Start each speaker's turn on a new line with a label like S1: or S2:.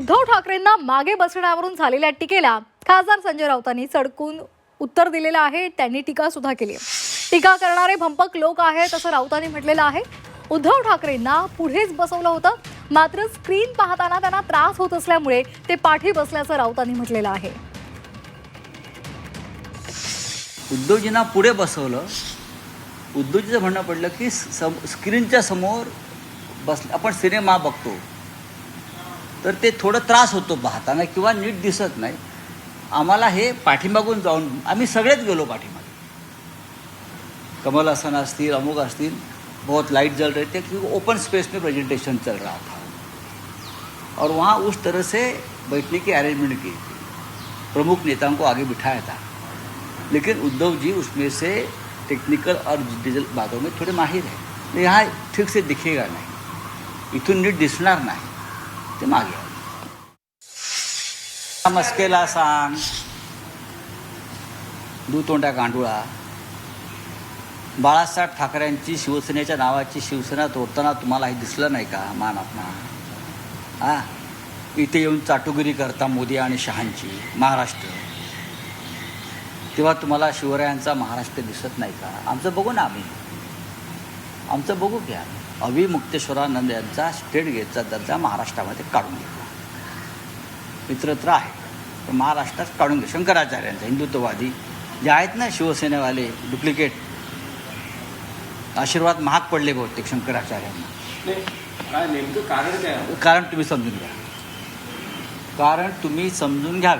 S1: उद्धव ठाकरेंना मागे बसण्यावरून झालेल्या टीकेला खासदार संजय राऊतांनी सडकून उत्तर दिलेलं आहे. त्यांनी टीका सुद्धा केली. टीका करणारे भंपक लोक आहेत असं राऊतांनी म्हटलेलं आहे. उद्धव ठाकरेंना पुढेच बसवलं होतं. मात्र स्क्रीन पाहताना त्यांना त्रास होत असल्यामुळे ते पाठी बसल्याचं राऊतांनी म्हटलेलं आहे.
S2: उद्धवजींना पुढे बसवलं. उद्धवजीचं म्हणणं पडलं की सम स्क्रीनच्या समोर बस आपण सिनेमा बघतो. तर ते थोडं त्रास होतो पाहताना किंवा नीट दिसत नाही. आम्हाला हे पाठीमागून जाऊन आम्ही सगळेच गेलो पाठीमागे. कमलासन असतील अमुक असतील बहुत लाइट जल रहे थे क्योंकि ओपन स्पेस में प्रेजेंटेशन चल रहा था. और वहाँ उस तरह से बैठने की अरेंजमेंट की थी. प्रमुख नेताओं को आगे बिठाया था. लेकिन उद्धव जी उसमें से टेक्निकल और डिजिटल बातों में थोड़े माहिर हैं. यहाँ ठीक से दिखेगा नाही. इथून नीट दिसणार नाही. ते मागे. मस्केला सांग. दुतोंड्या गांडुळा. बाळासाहेब ठाकरेंची शिवसेनेच्या नावाची शिवसेना तोडताना तुम्हाला हे दिसलं नाही का? मान हा? इथे येऊन चाटुगिरी करता मोदी आणि शहांची महाराष्ट्र. तेव्हा तुम्हाला शिवरायांचा महाराष्ट्र दिसत नाही का? आमचं बघू ना आम्ही. आमचं बघू घ्या अविमुक्तेश्वरानंद यांचा स्टेट गेटचा दर्जा महाराष्ट्रामध्ये काढून घेतला. इतरत्र आहे. पण महाराष्ट्रात काढून घे. शंकराचार्यांचा हिंदुत्ववादी. जे आहेत ना शिवसेनेवाले डुप्लिकेट आशीर्वाद महाग पडले बहुतेक शंकराचार्यांना.
S3: नाही, काय नेमकं कारण काय?
S2: कारण तुम्ही समजून घ्या. कारण तुम्ही समजून घ्याल.